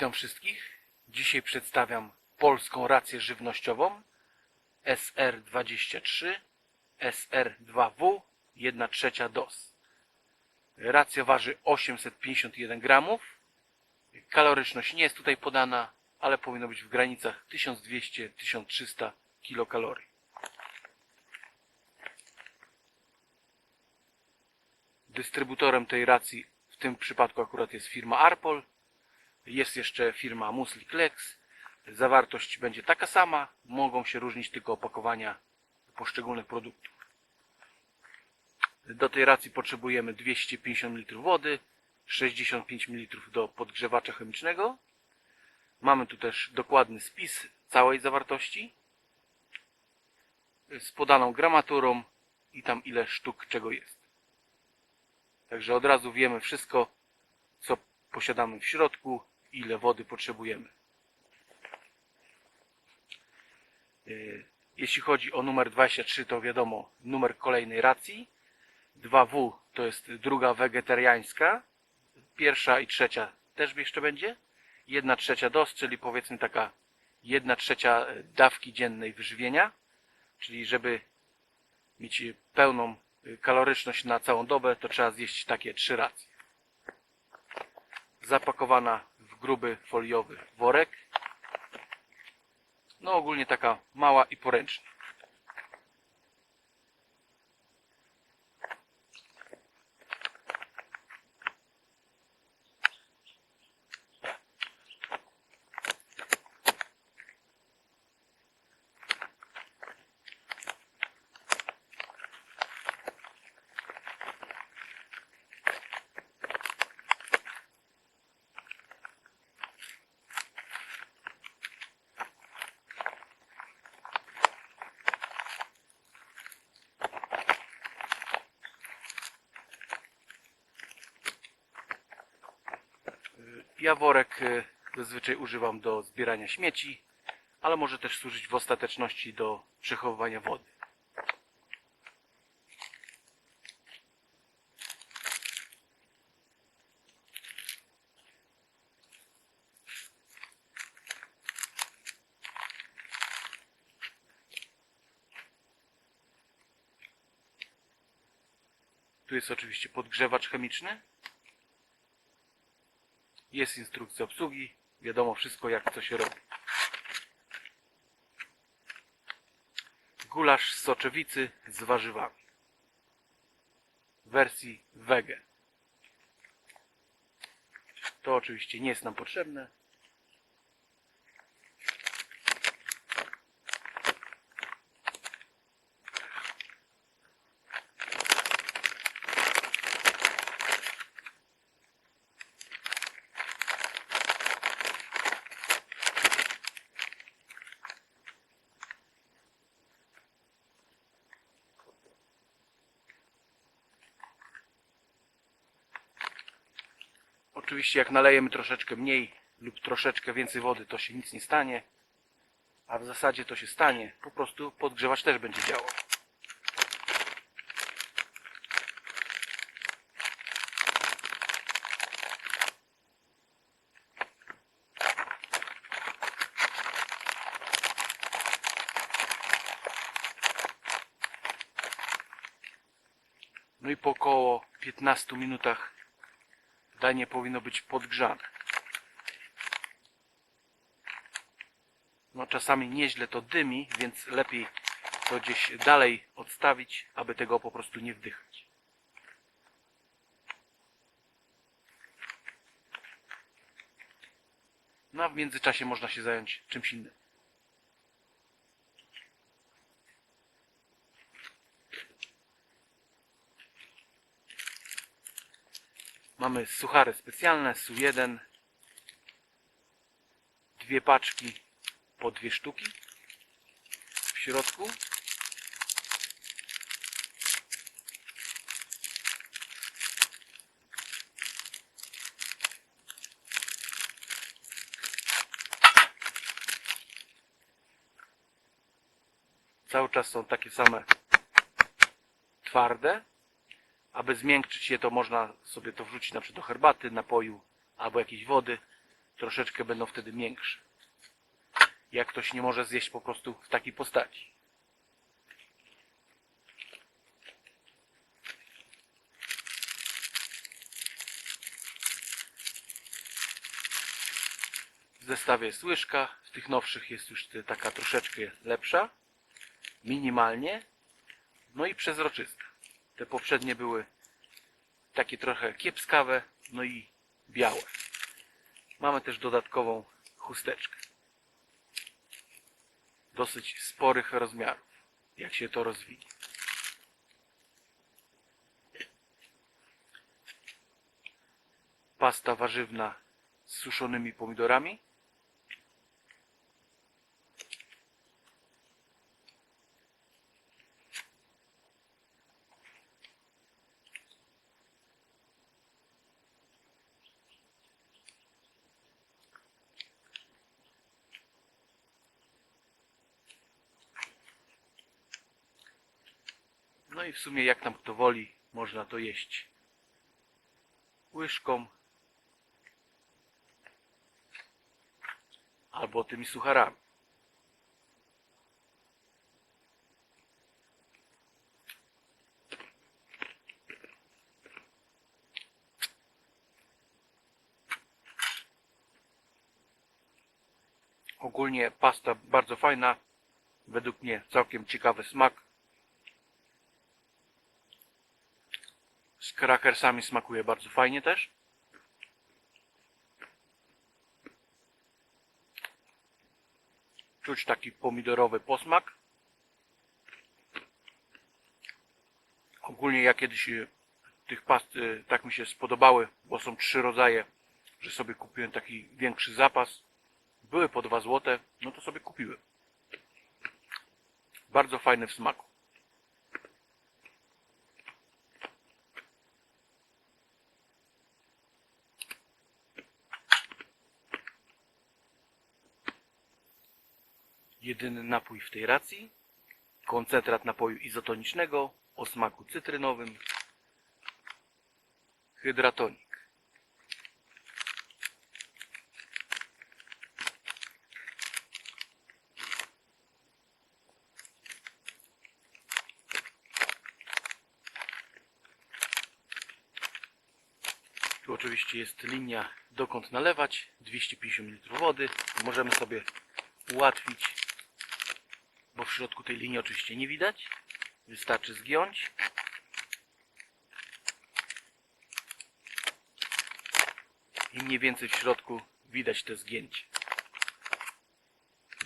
Witam wszystkich. Dzisiaj przedstawiam polską rację żywnościową SR23 SR2W 1 trzecia DOS. Racja waży 851 gramów. Kaloryczność nie jest tutaj podana, ale powinno być w granicach 1200-1300 kilokalorii. Dystrybutorem tej racji w tym przypadku akurat jest firma Arpol. Jest jeszcze firma Musli Klex. Zawartość będzie taka sama. Mogą się różnić tylko opakowania poszczególnych produktów. Do tej racji potrzebujemy 250 ml wody, 65 ml do podgrzewacza chemicznego. Mamy tu też dokładny spis całej zawartości z podaną gramaturą i tam ile sztuk czego jest. Także od razu wiemy wszystko, co posiadamy w środku, ile wody potrzebujemy. Yy, Jeśli chodzi o numer 23, to wiadomo numer kolejnej racji. 2W to jest druga wegetariańska. Pierwsza i trzecia też jeszcze będzie. Jedna trzecia dos, czyli powiedzmy taka jedna trzecia dawki dziennej wyżywienia. Czyli żeby mieć pełną kaloryczność na całą dobę, to trzeba zjeść takie trzy racje. Zapakowana w gruby foliowy worek. No ogólnie taka mała i poręczna. Ja worek y, zazwyczaj używam do zbierania śmieci, ale może też służyć w ostateczności do przechowywania wody. Tu jest oczywiście podgrzewacz chemiczny. Jest instrukcja obsługi, wiadomo wszystko jak co się robi. Gulasz z soczewicy z warzywami. W wersji wege. To oczywiście nie jest nam potrzebne. Oczywiście jak nalejemy troszeczkę mniej lub troszeczkę więcej wody, to się nic nie stanie. A w zasadzie to się stanie. Po prostu podgrzewacz też będzie działał. No i po około 15 minutach danie powinno być podgrzane. No czasami nieźle to dymi, więc lepiej to gdzieś dalej odstawić, aby tego po prostu nie wdychać. No a w międzyczasie można się zająć czymś innym. Mamy suchary specjalne, SU1. Dwie paczki po dwie sztuki w środku. Cały czas są takie same twarde. Aby zmiękczyć je, to można sobie to wrzucić na przykład do herbaty, napoju albo jakiejś wody. troszeczkę będą wtedy miększe. Jak ktoś nie może zjeść po prostu w takiej postaci. W zestawie jest łyżka, w tych nowszych jest już taka troszeczkę lepsza, minimalnie, no i przezroczysta. Te poprzednie były takie trochę kiepskawe, no i białe. Mamy też dodatkową chusteczkę. Dosyć sporych rozmiarów, jak się to rozwinie. Pasta warzywna z suszonymi pomidorami. No i w sumie jak tam kto woli, można to jeść łyżką albo tymi sucharami. Ogólnie pasta bardzo fajna, według mnie całkiem ciekawy smak. Krakersami smakuje bardzo fajnie też. Czuć taki pomidorowy posmak. Ogólnie ja kiedyś e, tych past e, tak mi się spodobały, bo są trzy rodzaje, że sobie kupiłem taki większy zapas. Były po 2 złote, no to sobie kupiłem. Bardzo fajny w smaku. Jedyny napój w tej racji. Koncentrat napoju izotonicznego o smaku cytrynowym. Hydratonik. Tu oczywiście jest linia dokąd nalewać. 250 ml wody. Możemy sobie ułatwić, w środku tej linii oczywiście nie widać. Wystarczy zgiąć. I mniej więcej w środku widać te zgięcie.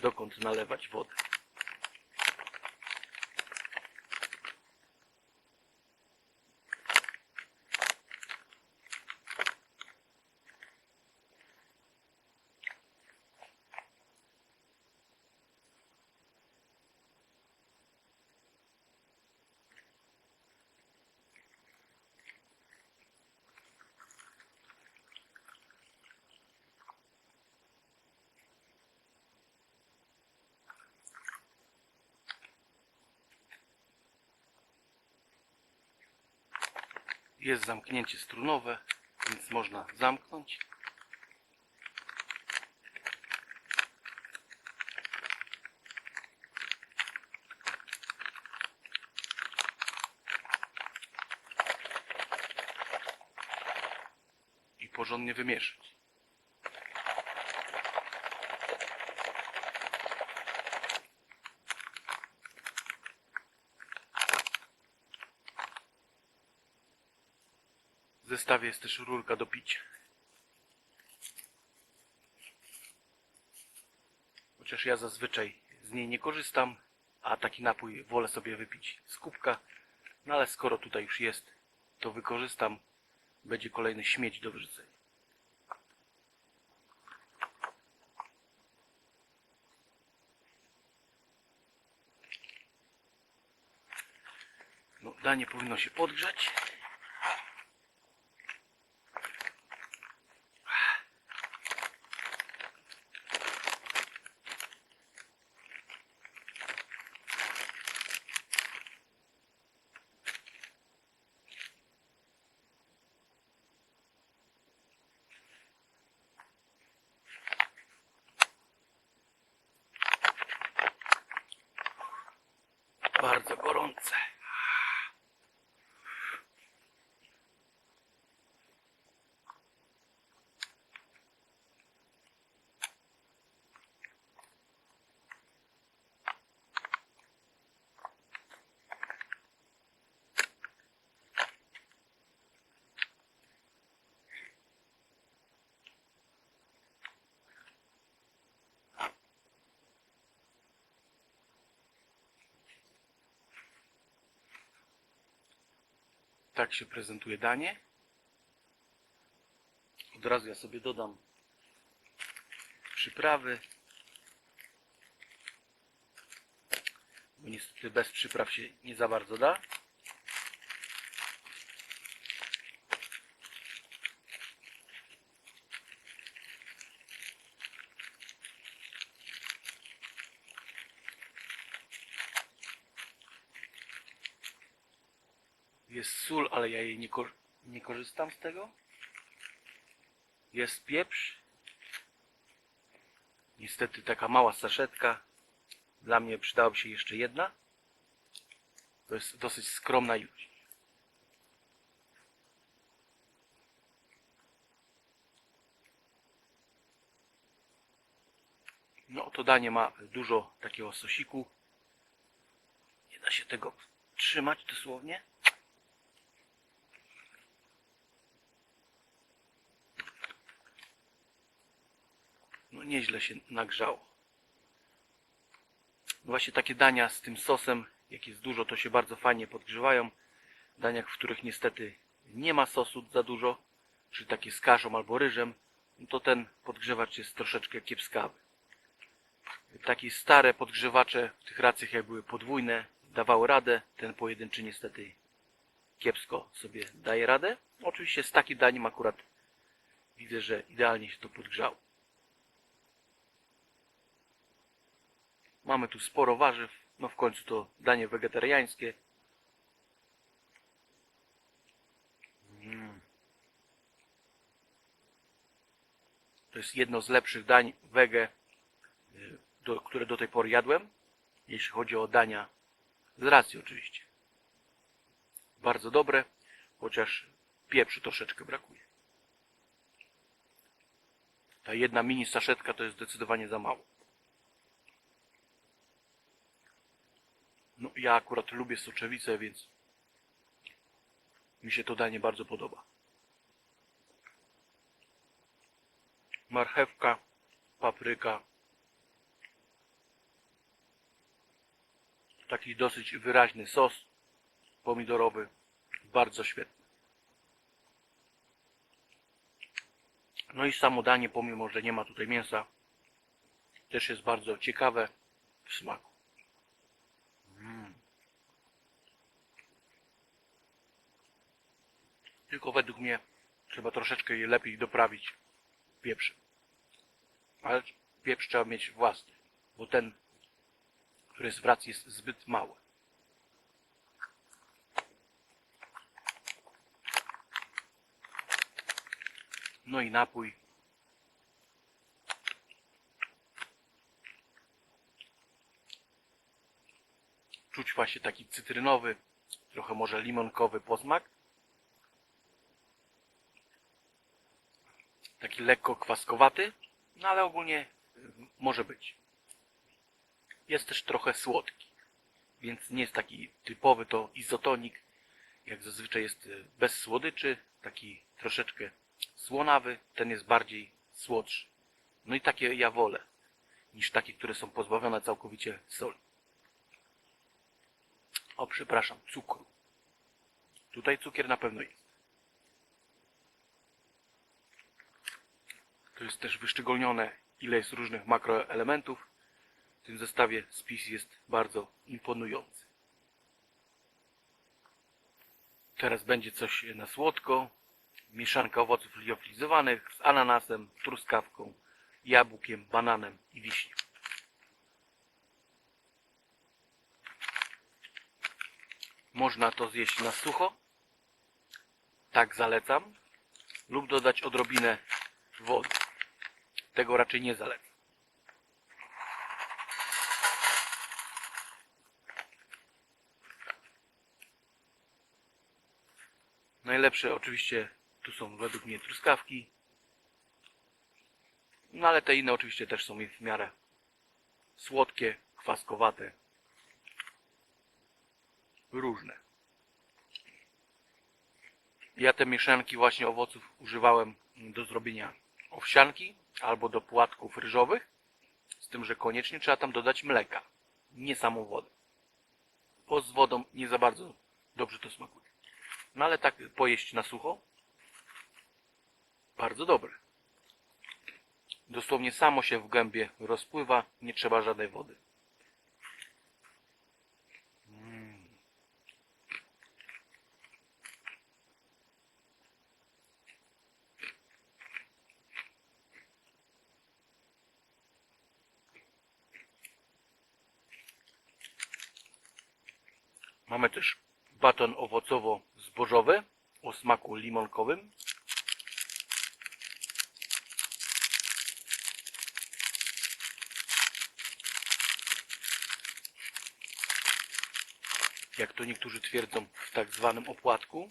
Dokąd nalewać wodę. Jest zamknięcie strunowe, więc można zamknąć. I porządnie wymieszać. Zestawie jest też rurka do picia. Chociaż ja zazwyczaj z niej nie korzystam, a taki napój wolę sobie wypić z kubka. No ale skoro tutaj już jest, to wykorzystam. Będzie kolejny śmieć do wyrzucenia. No, danie powinno się podgrzać. Tak się prezentuje danie. Od razu ja sobie dodam przyprawy. Bo niestety bez przypraw się nie za bardzo da. Jest sól, ale ja jej nie, kor- nie korzystam z tego. Jest pieprz. Niestety taka mała saszetka. Dla mnie przydałaby się jeszcze jedna. To jest dosyć skromna ilość. No to danie ma dużo takiego sosiku. Nie da się tego trzymać dosłownie. Nieźle się nagrzało. Właśnie takie dania z tym sosem, jak jest dużo, to się bardzo fajnie podgrzewają. Daniach, w których niestety nie ma sosu za dużo, czy takie z kaszą albo ryżem, to ten podgrzewacz jest troszeczkę kiepskawy. Takie stare podgrzewacze w tych racjach jak były podwójne, dawały radę. Ten pojedynczy niestety kiepsko sobie daje radę. Oczywiście z takim daniem akurat widzę, że idealnie się to podgrzało. Mamy tu sporo warzyw. No w końcu to danie wegetariańskie. Mm. To jest jedno z lepszych dań wege, y, do, które do tej pory jadłem. Jeśli chodzi o dania z racji oczywiście. Bardzo dobre, chociaż pieprzu troszeczkę brakuje. Ta jedna mini saszetka to jest zdecydowanie za mało. No ja akurat lubię soczewicę, więc mi się to danie bardzo podoba. Marchewka, papryka. Taki dosyć wyraźny sos pomidorowy. Bardzo świetny. No i samo danie, pomimo że nie ma tutaj mięsa, też jest bardzo ciekawe w smaku. Tylko według mnie trzeba troszeczkę je lepiej doprawić pieprzem. Ale pieprz trzeba mieć własny, bo ten, który jest w racji, jest zbyt mały. No i napój. Czuć właśnie taki cytrynowy, trochę może limonkowy posmak. Lekko kwaskowaty, no ale ogólnie może być. Jest też trochę słodki, więc nie jest taki typowy to izotonik, jak zazwyczaj jest y, bez słodyczy, taki troszeczkę słonawy, ten jest bardziej słodszy. No i takie ja wolę, niż takie, które są pozbawione całkowicie soli. O, przepraszam, cukru. Tutaj cukier na pewno jest. To jest też wyszczególnione, ile jest różnych makroelementów. W tym zestawie spis jest bardzo imponujący. Teraz będzie coś na słodko. Mieszanka owoców liofilizowanych z ananasem, truskawką, jabłkiem, bananem i wiśnią. Można to zjeść na sucho. Tak zalecam. Lub dodać odrobinę wody. Tego raczej nie zalecam. Najlepsze oczywiście tu są według mnie truskawki. No ale te inne oczywiście też są w miarę słodkie, kwaskowate. Różne. Ja te mieszanki właśnie owoców używałem do zrobienia owsianki albo do płatków ryżowych. Z tym, że koniecznie trzeba tam dodać mleka. Nie samą wodę. Bo z wodą nie za bardzo dobrze to smakuje. No ale tak pojeść na sucho. Bardzo dobre. Dosłownie samo się w gębie rozpływa, nie trzeba żadnej wody. Mamy też baton owocowo-zbożowy o smaku limonkowym. Jak to niektórzy twierdzą, w tak zwanym opłatku,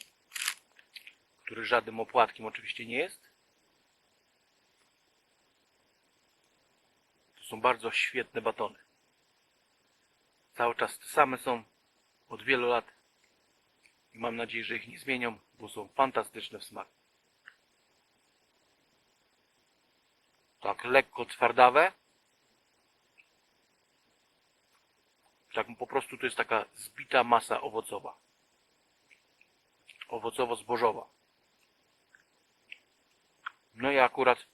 który żadnym opłatkiem oczywiście nie jest. To są bardzo świetne batony. Cały czas te same są od wielu lat i mam nadzieję, że ich nie zmienią, bo są fantastyczne w smaku. Tak lekko twardawe. Tak po prostu to jest taka zbita masa owocowa. Owocowo-zbożowa. No i akurat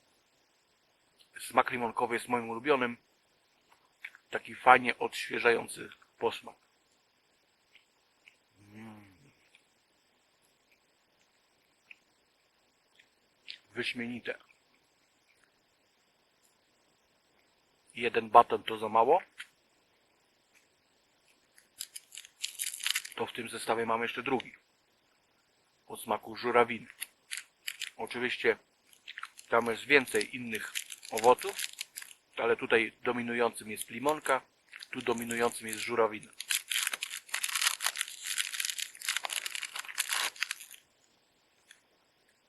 smak limonkowy jest moim ulubionym. Taki fajnie odświeżający posmak. Wyśmienite. Jeden baton to za mało. To w tym zestawie mamy jeszcze drugi. O smaku żurawiny. Oczywiście tam jest więcej innych owoców, ale tutaj dominującym jest limonka, tu dominującym jest żurawina.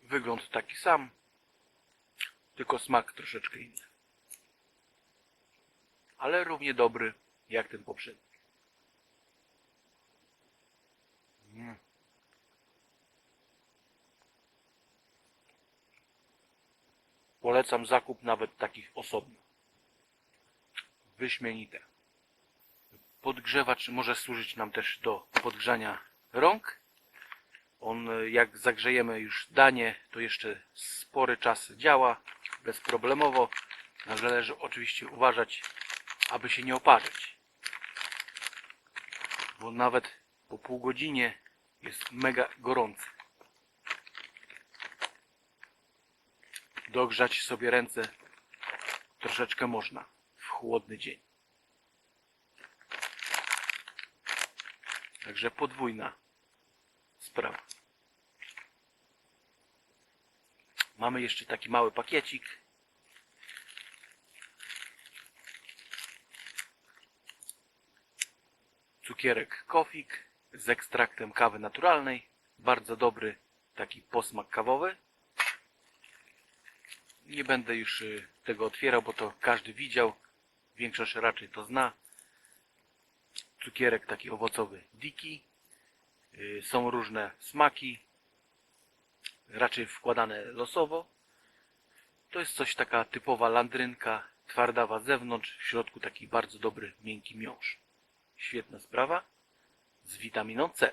Wygląd taki sam, tylko smak troszeczkę inny. Ale równie dobry jak ten poprzedni. Mm. Polecam zakup nawet takich osobno. Wyśmienite. Podgrzewacz może służyć nam też do podgrzania rąk. On, jak zagrzejemy już danie, to jeszcze spory czas działa bezproblemowo. Należy oczywiście uważać, aby się nie oparzyć. Bo nawet po pół godzinie jest mega gorący. Dogrzać sobie ręce troszeczkę można w chłodny dzień. Także podwójna sprawa. Mamy jeszcze taki mały pakiecik. Cukierek kofik z ekstraktem kawy naturalnej. Bardzo dobry taki posmak kawowy. Nie będę już y, tego otwierał, bo to każdy widział. Większość raczej to zna. Cukierek taki owocowy Diki. Y, Są różne smaki, raczej wkładane losowo. To jest coś taka typowa landrynka, twardawa zewnątrz, w środku taki bardzo dobry, miękki miąższ. Świetna sprawa z witaminą C.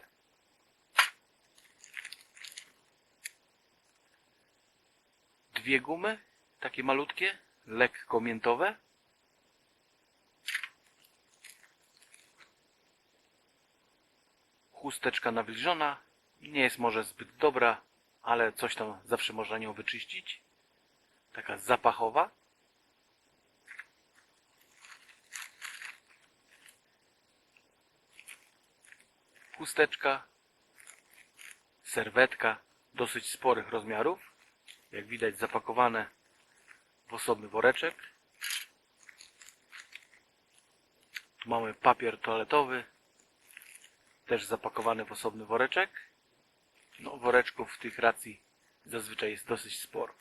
Dwie gumy, takie malutkie, lekko miętowe. Chusteczka nawilżona, nie jest może zbyt dobra, ale coś tam zawsze można nią wyczyścić. Taka zapachowa. Chusteczka, serwetka dosyć sporych rozmiarów. Jak widać zapakowane w osobny woreczek. Tu mamy papier toaletowy, też zapakowany w osobny woreczek. No, woreczków w tych racji zazwyczaj jest dosyć sporo.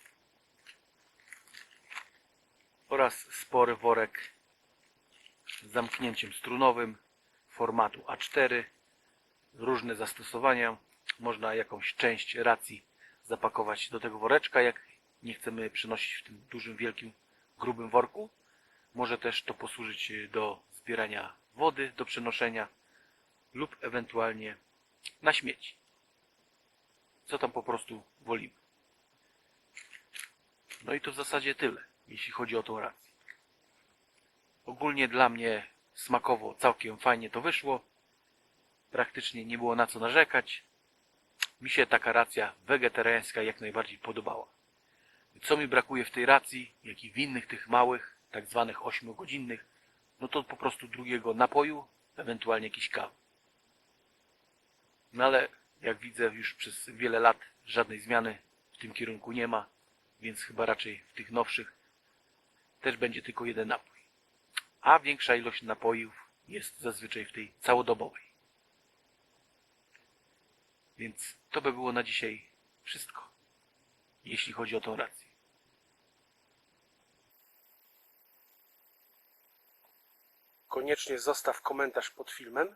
Oraz spory worek z zamknięciem strunowym formatu A4. Różne zastosowania. Można jakąś część racji zapakować do tego woreczka, jak nie chcemy przynosić w tym dużym, wielkim, grubym worku. Może też to posłużyć do zbierania wody, do przenoszenia lub ewentualnie na śmieci. Co tam po prostu wolimy. No i to w zasadzie tyle, jeśli chodzi o tą rację. Ogólnie dla mnie smakowo całkiem fajnie to wyszło. Praktycznie nie było na co narzekać. Mi się taka racja wegetariańska jak najbardziej podobała. Co mi brakuje w tej racji, jak i w innych tych małych, tak zwanych 8-godzinnych, no to po prostu drugiego napoju, ewentualnie jakiś kawy. No ale jak widzę już przez wiele lat żadnej zmiany w tym kierunku nie ma, więc chyba raczej w tych nowszych też będzie tylko jeden napój. A większa ilość napojów jest zazwyczaj w tej całodobowej. Więc to by było na dzisiaj wszystko, jeśli chodzi o tą rację. Koniecznie zostaw komentarz pod filmem.